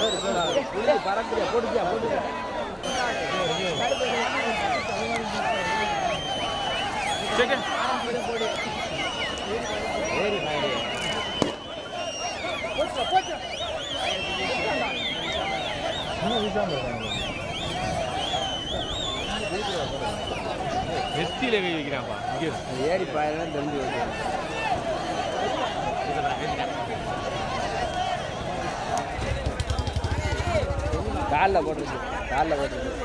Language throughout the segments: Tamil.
பறக்குறியா கை வைக்கிறான்ப்பா. ஏறி பாயிரம் தெரிஞ்சு வைக்கிறேன் காலில் போட்டுருக்கு காலில் போட்டுருக்கு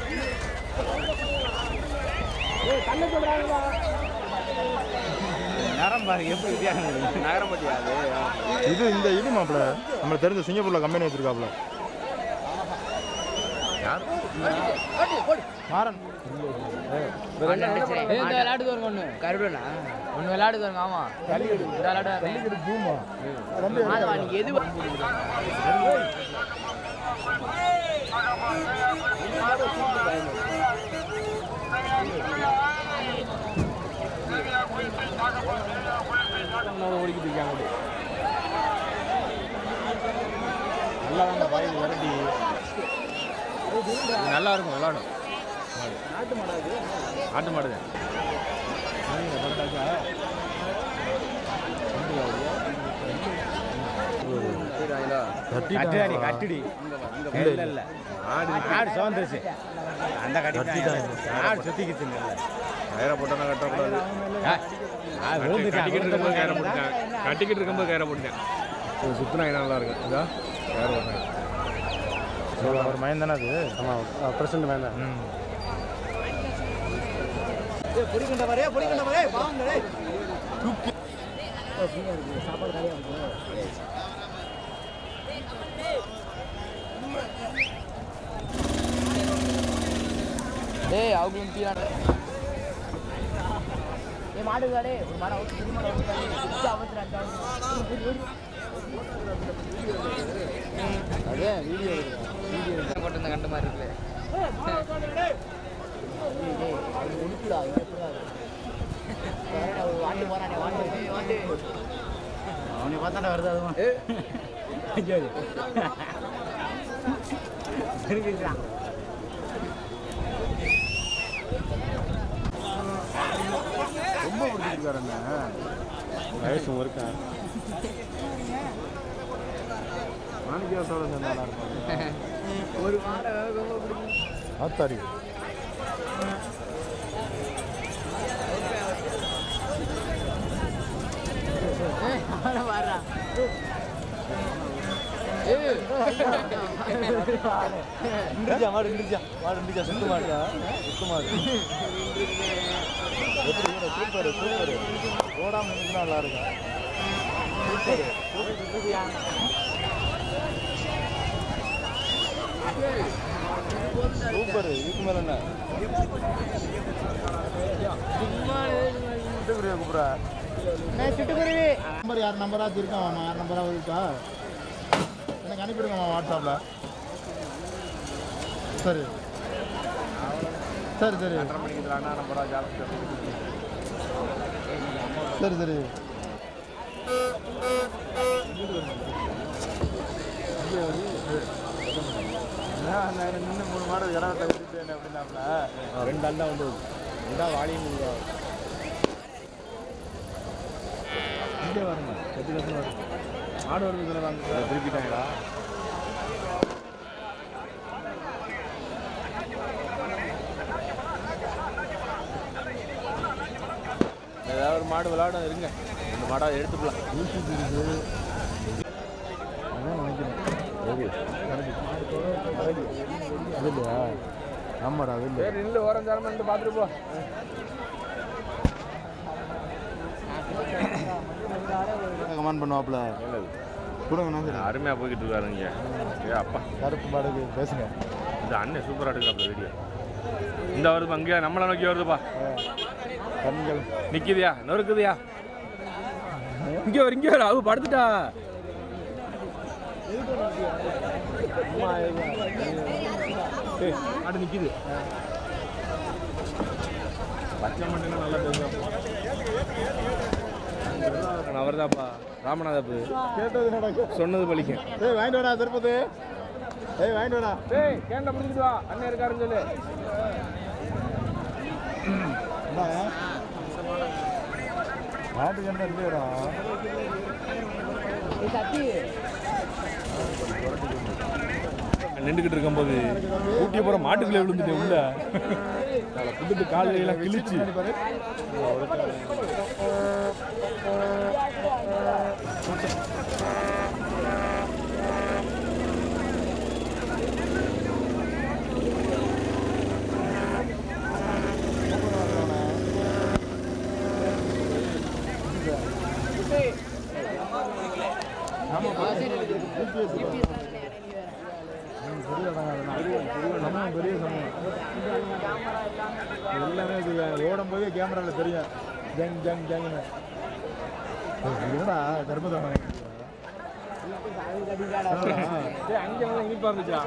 நரம் பாருங்க எப்படி வித்தியாசம். நகரம் இது இந்த இது மாப்பிள நம்ம தெரிஞ்ச சிங்கப்பூர்ல கம்பெனி வச்சிருக்காப்ல. மாறன். விளையாடுது வருங்க ஒன்று கருடனா? ஒன்று விளையாடுது வருங்க ஆமா. இந்த விளையாடு. நீங்க எது ஓடிக்கிட்டு இருக்காங்க நல்லா வாங்க வாயில் விரட்டி இது நல்லா இருக்கும் விளாடும். மாடு. ஆட்டு மாடு தான். கட்டிடாடி கட்டிடி. இல்ல இல்ல. ஆடு ஆடு சோந்துருச்சு அந்த கட்டி ஆடு சுத்திக்கிச்சு கயிறை போட்டோன்னா கட்டக்கூடாது. கட்டிக்கிட்டு இருக்கும்போது கயிறை போட்டுட்டேன். கட்டிக்கிட்டு இருக்கும்போது கயிறை போட்டுட்டேன். சுத்தினா நல்லா இருக்கும்? இதா? கயிறு போட்டேன் அவர் மயம் தானே அது? ஆமாம் பிரசன்ட் மயம் தான். ம். டேய் அவங்க தீரான ஏ மாடு காடே ஒரு மாடு அவுத்து மாடு அவுத்து அவத்து அதே வீடியோ வீடியோ போட்டு கண்ட மாதிரி இருக்குல்ல. எப்படா வாண்டு போறானே வாண்டு வாண்டு அவனை பார்த்தாண்டா வருது அதுவும். ரொம்ப பிடிச்சிருக்காரு என்ன வயசும் இருக்கேன் மாணிக்கவாசோட சேர்ந்து நல்லா இருக்கும் ஒரு மாடை ரொம்ப பிடிக்கும் ஆத்தாடி இந்திரிச்சா மாடு இந்திரிச்சா மாடு இந்திரிச்சா சுத்து மாடு சுத்து மாடு எப்படி இருக்கு? சூப்பர் சூப்பர் ஓடாம நல்லா இருக்கும் சூப்பர் சூப்பர் இதுக்கு மேல என்ன சிட்டுக்குருவி நம்பர் யார் நம்பராச்சும் இருக்கான் யார் நம்பராக இருக்கா எனக்கு அனுப்பிடுங்கம்மா வாட்ஸ்அப்பில். சரி. சரி சரி. சரி சரி. நின்று மூணு மாடு இடம் தகுதிட்டேன் அப்படின்னாப்ல? ரெண்டு அண்டா வந்து ரெண்டா வாலியும் இங்கே வரணும் கட்டி கட்டி வரும். மாடு வருது இதில் வாங்க திருப்பிட்டாங்களா ஏதாவது ஒரு மாடு விளையாடும் இருங்க இந்த மாடாக எடுத்துக்கலாம் யூடியூப் இருக்குது அதான் நினைக்கிறேன் சரி அது இல்லையா? ஆமாடா அது இல்லை சரி நில்லு இருந்து பார்த்துட்டு போ. கமெண்ட் பண்ணுவாப்ல கொடுங்கண்ணா அருமையாக போய்கிட்டு இருக்காருங்க ஏ அப்பா. கருப்பு மாடுக்கு பேசுங்க. இந்த அண்ணன் சூப்பராக எடுக்கிறாப்ல வீடியோ இந்த வருது அங்கேயா நம்மளை நோக்கி வருதுப்பா கண்கள். நிக்குதியா? நொறுக்குதியா? இங்கே வர இங்கே வர. அவ படுத்துட்டா. மாடு நிக்குது. பச்சை மட்டும் நல்லா தெரியும் அவர்தாப்பா ராமநாதப்பு கேட்டது நடக்கும் சொன்னது பலிக்கும் ஏய் வாங்கிட்டு வாடா திருப்பதி. ஏய் வாங்கிட்டு வாடா. டேய் கேண்ட முடிஞ்சிட்டு வா. அண்ணன் இருக்காருன்னு சொல்லு. மாட்டுக்கு என்ன இல்லையடா. நின்றுக்கிட்டு இருக்கும்போது ஊட்டிய போகிற மாட்டுக்குள்ளே விழுந்துட்டு உள்ள. அதை புட்டுட்டு காலையில எல்லாம் கிழிச்சு சமூகம் பெரிய சமூகம் எல்லாமே இது ஓடும் போதே கேமராவில் தெரியும் ஜங் ஜங் ஜங்னு என்னடா கர்மதம் அங்கே இனிப்பா இருந்துச்சா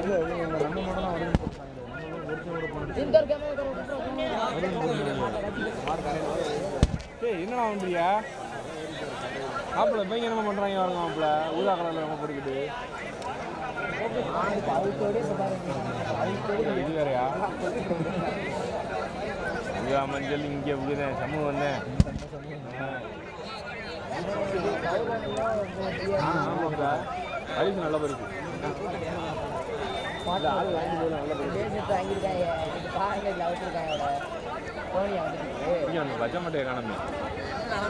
இல்லை நம்ம மட்டும் தான் வருது ஒருத்தர் டேய் என்னடா வந்தியா மாப்பிள்ள பையன் என்னமா பண்றாங்க பாருங்க மாப்பிள்ள. ஊதா கலர்ல நம்ம போட்டுக்கிட்டு இது வேறையா? ஊதா மஞ்சள் இங்கே விழுதேன் சமூகம் வந்தேன் ஆமாங்க பரிசு நல்ல பரிசு இல்ல, ஆள் வாங்கி போய் நல்ல பரிசு இங்கே பச்சை மட்டையை காணமே.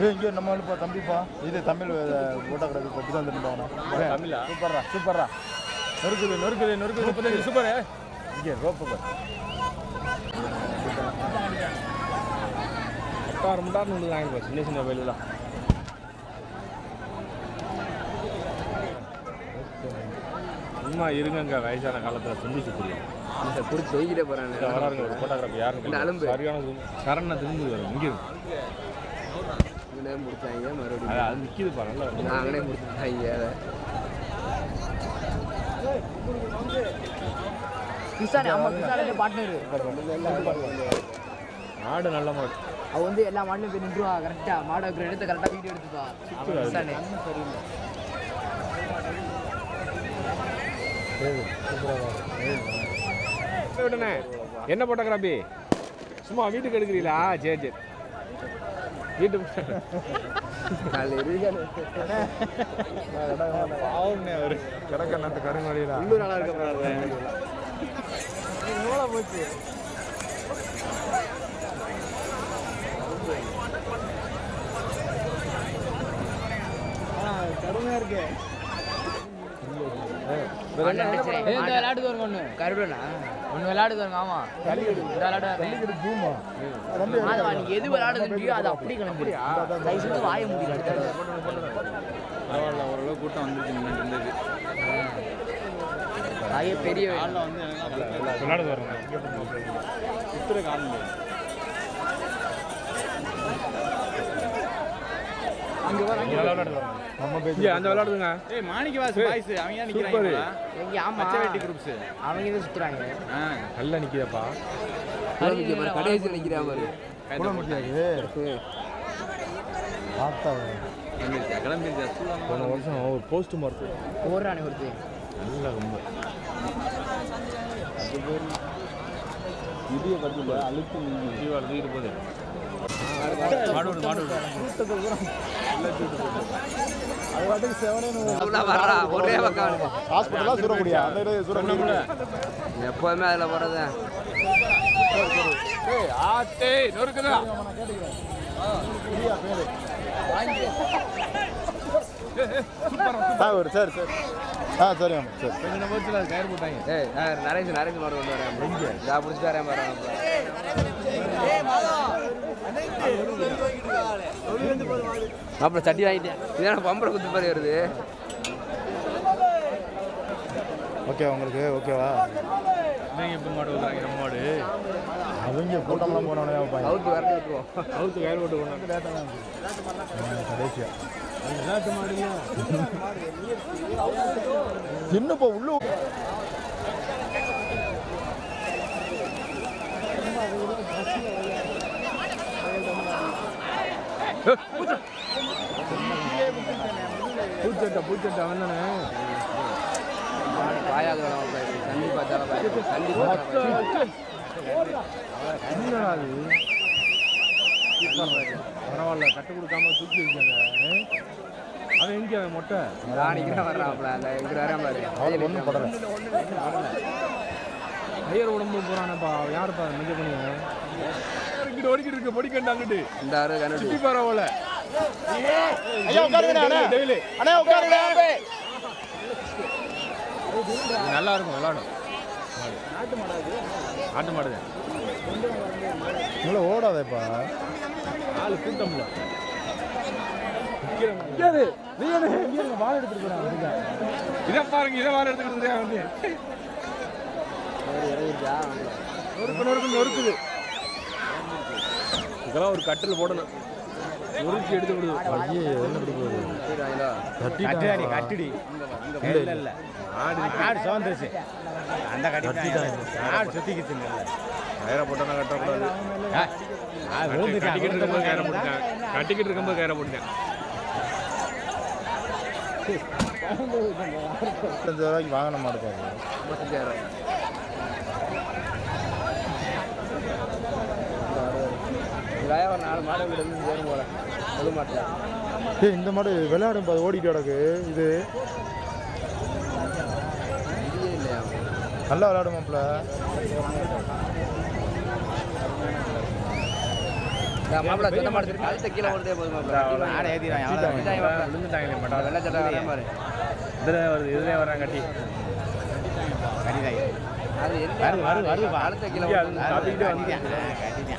ஏய் இங்கே நம்ம ஆளுப்பா தம்பிப்பா இது தமிழ் ஓட்டக்கூடாது பற்றி தான்? திரும்ப தமிழா? சூப்பர்ரா சூப்பர்ரா. நொறுக்குது நொறுக்குது நொறுக்குது சூப்பர் சூப்பர். இங்கே ரோப்பு முட்டாறு முட்டாறு நூல் வாங்கிப்போம் சின்ன சின்ன வயலுலாம் சும்மா இருங்கங்க வயசான காலத்தில் துண்டு சுத்துறீங்க இந்த வெயிக்கிட்டே போகிறேன் இந்த வராருங்க ஒரு ஃபோட்டோகிராஃபி யாருன்னு அலும்பு. சரியான zoom. சரண திரும்பி வரும் இங்கே இருக்கு. இங்கே முடிச்சாங்க மறுபடியும் அது நிற்கிது பாரு நல்லா இருக்கு. நாங்களே முடிச்சுட்டாங்க அதை. மாடு நல்ல மாடு. அவ வந்து எல்லா மாடலும் போய் நின்றுவா கரெக்டா மாடு வைக்கிற இடத்த கரெக்டா வீடியோ எடுத்துப்பா கிருஷ்ணானே விட்டனே என்ன ஃபோட்டோகிராஃபி சும்மா வீட்டுக்கு எடுக்கிறீங்களா? சரி சரி. வீட்டு பாவம்னே அவரு. கிடக்க நாட்டு கருங்கொழியில உள்ளூர் நல்லா இருக்க போச்சு. கடுமையா இருக்கு. வருங்க ஒன்று கருடனா ஒன்று விளையாடுது வருங்க ஆமா. மாதவா நீ எது விளையாடுதுன்றியோ அது அப்படி கிளம்பிடு தயவு செஞ்சு வாய முடியல பரவாயில்ல ஓரளவு கூட்டம் வந்துருச்சு முன்னாடி இருந்தது. வாய பெரிய விளையாடுது வருங்க சுத்துற காலில் அங்க வர நம்ம பேச்சு இங்கே அந்த விளையாடுதுங்க. ஏய் மாணிக்கவாஸ் பாய்ஸ் அவங்க சூப்பர். நிக்கிறாங்க எங்க ஆமா. பச்சை வேட்டி குரூப்ஸ் அவங்க தான் சுத்துறாங்க. நல்லா நிற்கிதப்பா கடைசி நிக்கிறா பாரு. கூட முடியாது பார்த்தா போன வருஷம் ஒரு போஸ்ட் மார்க் போடுறானே ஒருத்தர் நல்லா ரொம்ப. இடிய கட்டில அழுத்து ஜீவா அழுதுகிட்டு போகுது மாடு மாடு அது வாட்டுக்கு செவனே ஒரே பக்கம் ஹாஸ்பிட்டலா சூறக்கூடியா அந்த இது சூறக்கூடிய எப்போதுமே அதில் போடுறது ஏய் ஆட்டே நொறுக்குதா சார் சரி சரி ஆ சரி ஆமாம் சரி கொஞ்சம் நேரத்தில் கயிறு போட்டாங்க ஏய் நரேஷ் நரேஷ் மாடு கொண்டு வரேன். பிடிச்சிட்டு வரேன் பாரு. அப்புறம் சட்டி வாங்கிட்டேன். இதான பம்பரை குத்து மாதிரி வருது. ஓகே உங்களுக்கு ஓகேவா? இவங்க எப்போ மாடு வைக்கிறாங்க நம்ம மாடு. அவங்க கூட்டம்லாம் வைப்பாங்க அவுத்து வரட்டு விட்டுருவோம் அவுத்து போட்டு கொண்டாந்து கடைசியா என்னப்பா உள்ள பூச்சட்டை பூச்சட்டை அவன் தானே பாயாது சந்தி பார்த்தாலும் சந்தி என்னடா அது பரவாயில்ல கட்டு கொடுக்காம தூக்கி வச்சாங்க. அவன் எங்கே அவன் மொட்டை? ராணிக்கு தான் வர்றாப்ல அந்த இங்க வராம பாரு ஒன்றும் படல ஐயர் உடம்பு போறானப்பா. யாருப்பா? மிக பண்ணுங்க இங்கிட்டு ஓடிக்கிட்டு இருக்க. பொடிக்கண்டு அங்கிட்டு. இந்த ஆறு கண்ணு சுத்தி பரவாயில்ல. ஐயா உட்காருங்க அண்ணா. அண்ணா உட்காருங்க நல்லா இருக்கும் விளாடும். நாட்டு மாடு. இவ்வளோ ஓடாதேப்பா ஆளு கூட்டம்ல. இதை பாருங்க இதை வாழ எடுத்துக்கிட்டு வந்து? நொறுக்கு நொறுக்கு நொறுக்குது. இதெல்லாம் ஒரு கட்டில் போடணும். நொறுக்கி எடுத்து விடுது. ஐயே என்ன போகுது? சரிங்களா கட்டுடி இல்ல இல்ல. ஆடு ஆடு சோந்துருச்சு அந்த கட்டி ஆடு சுத்திக்கிச்சு இல்ல. கயிறை போட்டோன்னா கட்டக்கூடாது கட்டிக்கிட்டு இருக்கும்போது கயிறை போட்டுட்டேன். கட்டிக்கிட்டு இருக்கும்போது கயிறை போட்டுட்டேன். ரூபாய்க்கு வாங்கின மாடு ஒரு நாலு மாடு இருந்து சேரும் போல. முழு மாட்டில். ஏய் இந்த மாடு விளையாடும் பாரு ஓடிட்டு கிடக்கு. இது நல்லா விளையாடுமாப்ல இந்த மாப்பிள சொன்ன மாடு இருக்கு கழுத்தை கீழே ஓடுதே போதும் ஆடு ஏத்திடுவாங்க விழுந்துட்டாங்களே மாட்டா. வெள்ளை சட்டை பாரு. இதில் வருது. இதுலேயே வர்றாங்க கட்டி அது என்ன? வருது, வருது, வருது. கழுத்தை கீழே இங்கே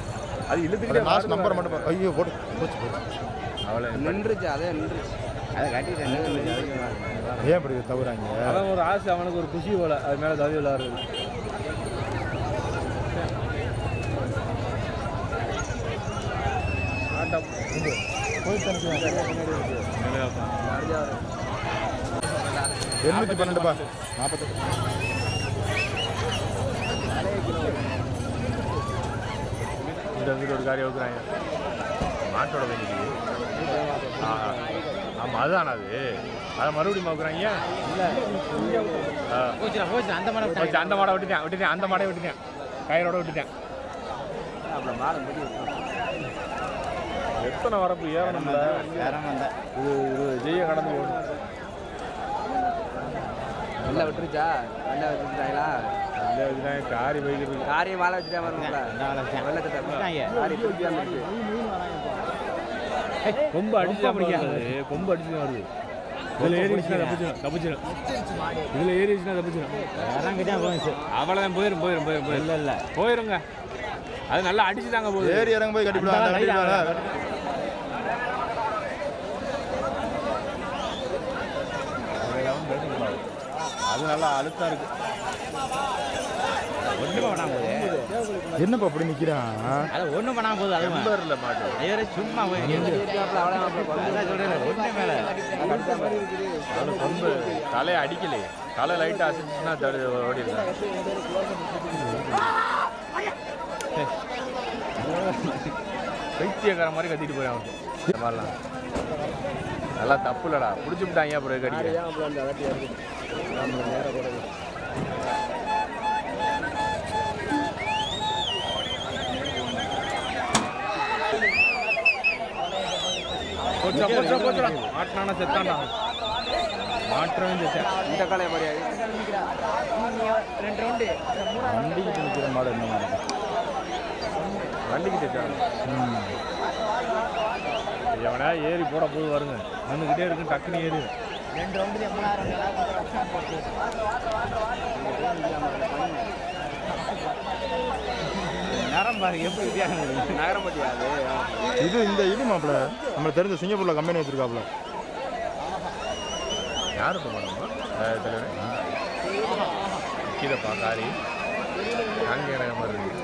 அது இழுத்துக்கிட்டே லாஸ்ட் நம்பர் மட்டும். ஐயோ போட்டு போச்சு போச்சு. அவளை நின்றுச்சு அதே நின்றுச்சு. அதை கட்டிட்டேன் ஏன் இப்படி தவறாங்க? அவன் ஒரு ஆசை அவனுக்கு ஒரு குஷி போல. அது மேலே தவி விளாடுறது ஆட்டம். எழுநூத்தி பன்னெண்டுப்பா நாற்பத்தெட்டு இந்த வீடு ஒரு காரியம் வைக்கிறாங்க. மாட்டோட வேண்டியது ஆமாம் அதுதான் அது? அதை மறுபடியும் பார்க்குறாங்க அந்த மாடை போச்சு அந்த மாடை விட்டுட்டேன் விட்டுட்டேன் அந்த மாடை விட்டுட்டேன். கயிறோட விட்டுட்டேன். அப்புறம் மாடை முடி எத்தனை வரப்பு ஏறணும் இது இது ஜெய கடந்து போகணும் வெள்ளை விட்டுருச்சா? வெள்ளை வச்சுட்டாங்களா இந்த காரி வைக்கிறது காரியம் மாலை வச்சுட்டா வரும்ல வெள்ளை சட்டை விட்டாங்க. காரி தூக்கி வந்துருச்சு கொம்பு அடிச்சு பிடிக்காது கொம்பு அடிச்சு தான் வருது. இதில் ஏறிச்சுன்னா தப்பிச்சிடும் தப்பிச்சிடும் இதில் ஏறிச்சுன்னா தப்பிச்சிடும் அவ்வளோதான் போயிடும் போயிடும் போயிடும் போயிடும் இல்லை இல்லை. போயிருங்க. அது நல்லா அடிச்சு தாங்க போகுது. ஏறி இறங்க போய் கட்டிவிடுவாங்க அது நல்லா அழுத்தம் இருக்கு. ஒன்றுமே பண்ணாம போகுது. என்னப்பா அப்படி நிக்கிறான் அது ஒன்றும் பண்ணாம போகுது அது நம்பர்ல மாட்டு. ஐயரே சும்மா போய் ஒன்றும் மேலே கொம்பு தலையை அடிக்கலையே. தலை லைட்டாக அசைச்சுன்னா தடு பைத்தியக்கார மாதிரி கத்திட்டு போய் அவன். மாதிரிலாம் நல்லா தப்பு இல்லடா பிடிச்சி விட்டாங்க அப்புறம் கடிக்க போச்சா போச்சா போச்சா மாட்டினானா செத்தான்டா. மாற்றவும் செத்தேன் இந்த ரெண்டு ரவுண்டு வண்டிக்கிட்டு நிற்கிற மாடு என்ன வண்டிக்கு செத்தான் எவனா ஏறி போட போது வருங்க. நின்றுக்கிட்டே இருக்கு டக்குன்னு ஏறி. ரெண்டு ரவுண்டு எண்பதாயிரம் நேரம் பாருங்க எப்படி வித்தியாசம். நகரம் பட்டியாது இது இந்த இது மாப்பிள. நம்மளுக்கு தெரிஞ்ச சிங்கப்பூர்ல கம்பெனி வச்சிருக்காப்ல. யார் கீழப்பா காரி. அங்கே எனக்கு மாதிரி இருக்கு.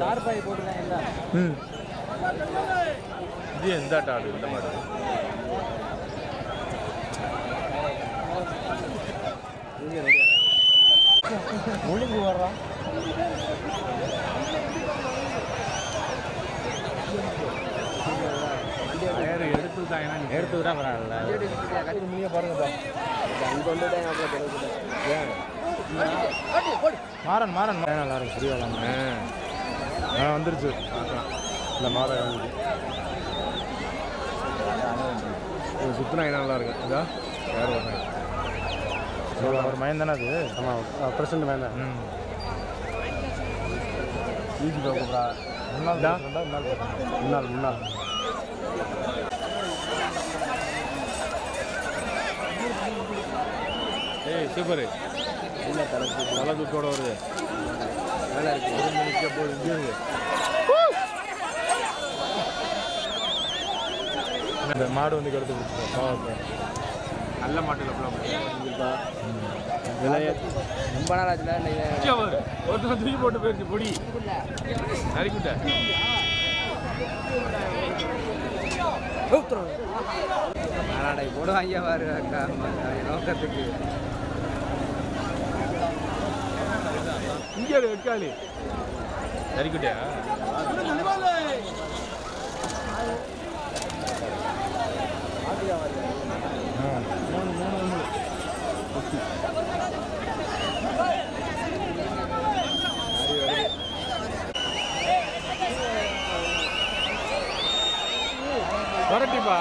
தார்பாய் போட்டுருக்காங்க ம். இது எந்த ஆடு இந்த மாதிரி ஒழுங்கு வர்றான் எடுத்துக்கிட்டா பரவாயில்ல. மாறன் மாறன். நல்லா இருக்கும் புரிய ஆ. வந்துருச்சு. இல்லை மாறன் சுத்தினா நல்லா இருக்கும். வேறு ஒரு மயன் அது? ஆமாம் பிரசன்ட் மயன் தான் ஈஜி பார்க்கப்படா முன்னாள் முன்னாள் முன்னாள் ஏய் சூப்பர். தலை தூக்கோட வருது. நல்லா இருக்கு. ஒரு மணிக்கு போகுது இங்கே இந்த மாடு வந்து கெடுத்து பிடிச்சிருக்கோம் நல்ல மாட்டில் கண்டிப்பா. ரொம்ப நாள் இன்னைக்கு ஒருத்தர் தூக்கி போட்டு போயிருச்சு பொடி. நறுக்கிட்ட நாளாடை போடுவாங்க பாரு அக்கா நோக்கத்துக்கு. இங்கே வெக்காளி நறுக்கிட்டியா கொரட்டிப்பா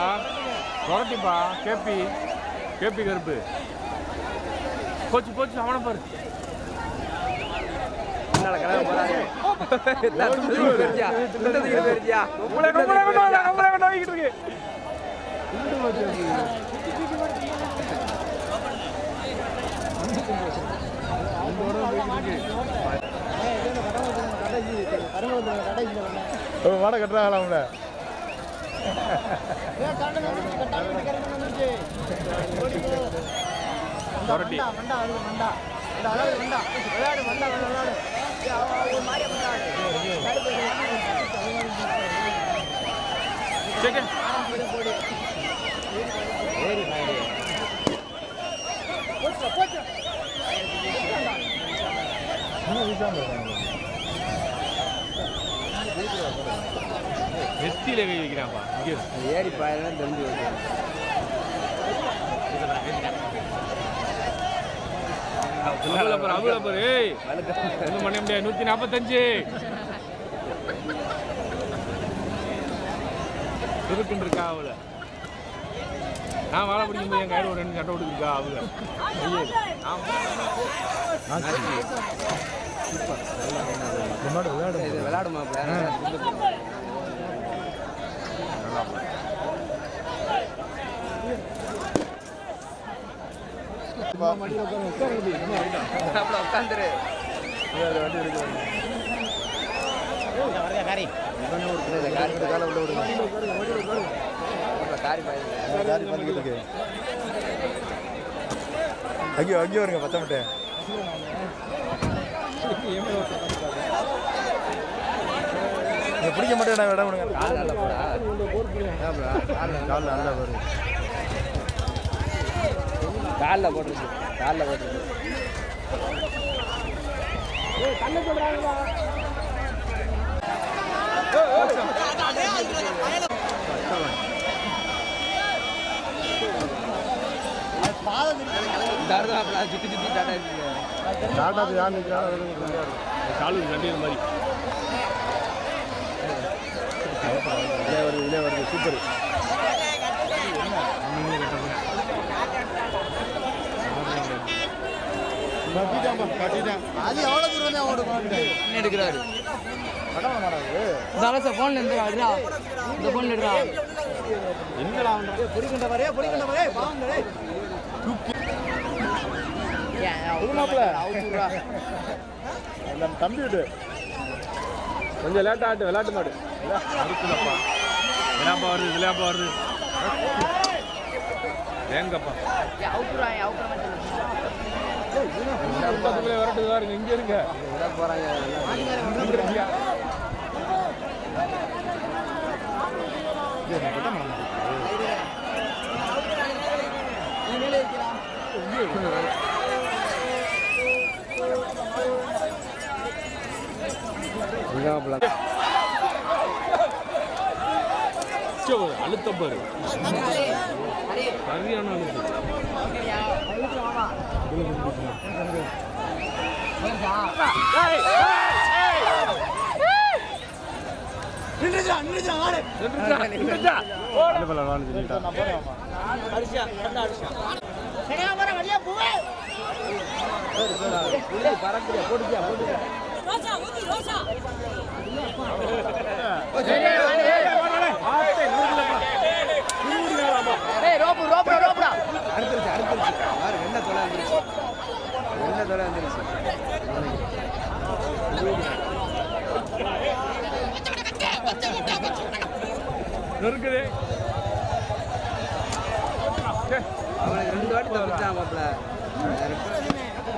கொரட்டிப்பா கேப்பி கேப்பி கருப்பு. போச்சு போச்சு அவனை பாரு. பின்னால கிளம்ப போறாங்க பெருச்சியா பெருச்சியா நம்மளே நம்மளே கொண்டு நம்மளே கொண்டு வாங்கிட்டு இருக்கு ஒரு மாடை கட்டுறாங்களா அவங்கள கொரட்டி சரி நெத்தியில கை இரு. ஏறி பாயலாம் தெரிஞ்சு முடியாது. நூற்றி நாற்பத்தஞ்சு இருக்குன்னு இருக்கா அவளை? நான் வாழ பிடிக்கும் போது என் கையில் ஒரு ரெண்டு சட்டை விட்டுருக்கா அவளை? ஐயே மாடு விளையாடு இது விளையாடுமா உட்காந்துரு காரி இந்த காரி காலை உள்ள விடுங்க காரி பாயுங்க யாரு பண்ணிக்கிட்டு இருக்கு ஐயோ அங்கேயோ வருங்க பத்த பிடிக்க மாட்டேன் நான் விட விடுங்க கால் நல்ல போடா கால் காலில் நல்லா வரும் காலில் போட்டுருக்கு காலில் போட்டுருக்கு தருதாப்ல சுற்றி சுற்றி டாட்டா இருக்கு டாட்டாக்கு யார் நிற்கிறாங்க காலு கண்டிக்கிற மாதிரி இதே வருது இதே வருது சூப்பர் அது எவ்வளோ தூரம் தான் எடுக்கிறாரு கடமை இருந்து எடுறா இந்த ஃபோனில் எடுறா என்னடா பாவங்களே அந்த தம்பி விடு கொஞ்சம் லேட்டாக ஆட்டு விளையாட்டு மாடு. இருக்குல்லப்பா விளையாப்பா வருது விளையாப்பா வருது. ஏங்கப்பா. பக்கத்துக்குள்ளே வரட்டு பாருங்க இங்கே இருங்க. விட போகிறாங்க இங்க இருக்கியா? உச்ச பாரு, அழுத்தம் பாரு சரியான அழுத்தம் ஏய் ரோப்பு ரோப்பு ரோப்புடா அடுத்துருச்சு அடுத்துருச்சு பாரு வெள்ள தொலை வந்துருச்சு வெள்ள தொலை வந்துருச்சு நெருக்குது அவனுக்கு ரெண்டு வாட்டி தப்பிச்சான் மாப்பிள்ள.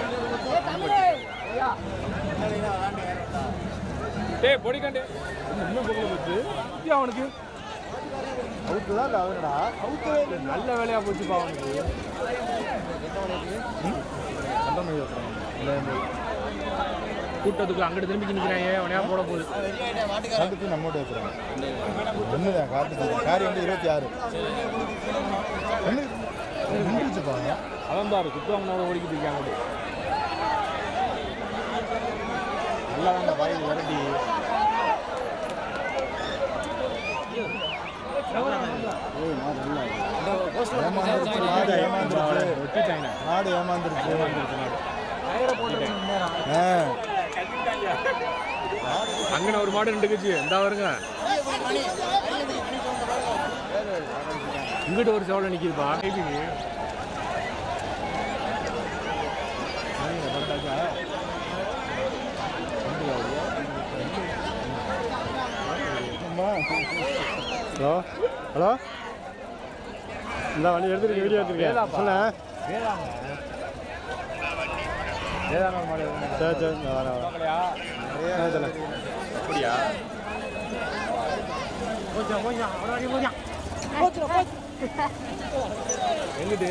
குட்டி டேய் பொடிக்காண்டே. இன்னும் பொருள் போச்சு அவனுக்கு? அவுத்துதான் இல்லை அவனடா? நல்ல வேலையா போச்சுப்பா அவனுக்கு. கூட்டத்துக்கு அங்கிட்டு திரும்பி நிற்கிறாங்க அவனையா போட போகுது. காட்டுக்கு நம்ம வைக்கிறோம் ஒன்றுதான் காட்டுக்கு? காரியம் வந்து இருபத்தி ஆறு. அவன். பாரு குத்துவாங்கனோட ஓடிக்கிட்டு இருக்காங்க நல்லா தாங்க வாயில் விரட்டி. நாடு ஏமாந்துருச்சு. அங்கே ஒரு மாடு நின்றுக்குச்சு எந்த வருங்க. இங்கிட்ட ஒரு சோழ நிக்குதுப்பா. ஹலோ? ஹலோ? இந்த வண்டி எடுத்துருக்கேன் வீடியோ எடுத்துருக்கேன் சொன்னேன் சரி சரி. வரேன் எங்கிட்டு?